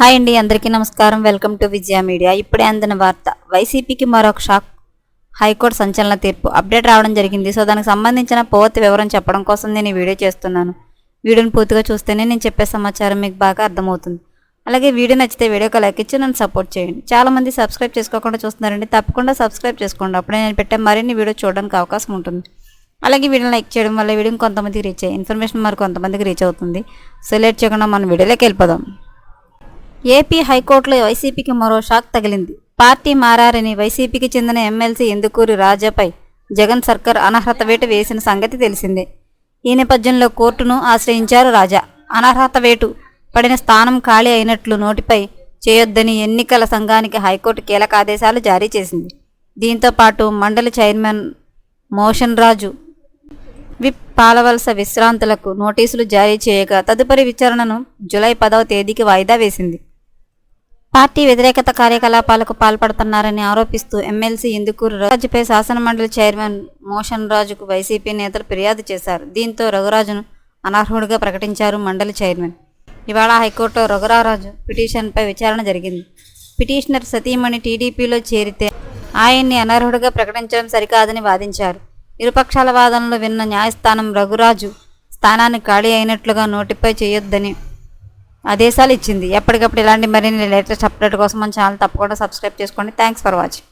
Hi అండి అందరికీ నమస్కారం. Welcome to Vijaya Media. ఇప్పుడే అందిన వార్త వైసీపీకి మరొక షాక్. హైకోర్టు సంచలన తీర్పు. అప్డేట్ రావడం జరిగింది. సో దానికి సంబంధించిన పూర్తి వివరం చెప్పడం కోసం నేను ఈ వీడియో చేస్తున్నాను. వీడియోని పూర్తిగా చూస్తేనే నేను చెప్పే సమాచారం మీకు బాగా అర్థమవుతుంది. అలాగే వీడియో నచ్చితే వీడియోకి లైక్ ఇచ్చి నన్ను సపోర్ట్ చేయండి. చాలామంది సబ్స్క్రైబ్ చేసుకోకుండా చూస్తున్నారండి. తప్పకుండా సబ్స్క్రైబ్ చేసుకోండి. అప్పుడే నేను పెట్టే మరిన్ని వీడియో చూడడానికి అవకాశం ఉంటుంది. అలాగే వీడియోని లైక్ చేయడం వల్ల వీడియోని కొంతమందికి రీచ్ అయ్యి ఇన్ఫర్మేషన్ మరి కొంతమందికి రీచ్ అవుతుంది. సో లేట్ చేయకుండా మనం వీడియోలోకి వెళ్ళిపోదాం. ఏపీ హైకోర్టులో వైసీపీకి మరో షాక్ తగిలింది. పార్టీ మారని వైసీపీకి చెందిన ఎమ్మెల్సీ ఎందుకూరి రాజాపై జగన్ సర్కార్ అనర్హత వేటు వేసిన సంగతి తెలిసిందే. ఈ నేపథ్యంలో కోర్టును ఆశ్రయించారు రాజా. అనర్హత వేటు పడిన స్థానం ఖాళీ అయినట్లు నోటిపై చేయొద్దని ఎన్నికల సంఘానికి హైకోర్టు కీలక ఆదేశాలు జారీ చేసింది. దీంతో పాటు మండలి చైర్మన్ మోషన్ రాజు విప్ పాలవలస విశ్రాంతులకు నోటీసులు జారీ చేయగా తదుపరి విచారణను జూలై పదవ తేదీకి వాయిదా వేసింది. పార్టీ వ్యతిరేకత కార్యకలాపాలకు పాల్పడుతున్నారని ఆరోపిస్తూ ఎమ్మెల్సీ ఇందుకూరు రాజుపై శాసనమండలి చైర్మన్ మోషన్ రాజుకు వైసీపీ నేతలు ఫిర్యాదు చేశారు. దీంతో రఘురాజును అనర్హుడిగా ప్రకటించారు మండలి చైర్మన్. ఇవాళ హైకోర్టులో రఘురారాజు పిటిషన్పై విచారణ జరిగింది. పిటిషనర్ సతీమణి టీడీపీలో చేరితే ఆయన్ని అనర్హుడిగా ప్రకటించడం సరికాదని వాదించారు. ఇరుపక్షాల వాదనలు విన్న న్యాయస్థానం రఘురాజు స్థానాన్ని ఖాళీ అయినట్లుగా నోటిపై చేయొద్దని ఆదేశాలు ఇచ్చింది. ఎప్పటికప్పుడు ఇలాంటి మరిన్ని లేటెస్ట్ అప్డేట్ కోసం మన ఛానల్ తప్పకుండా సబ్స్క్రైబ్ చేసుకోండి. Thanks for watching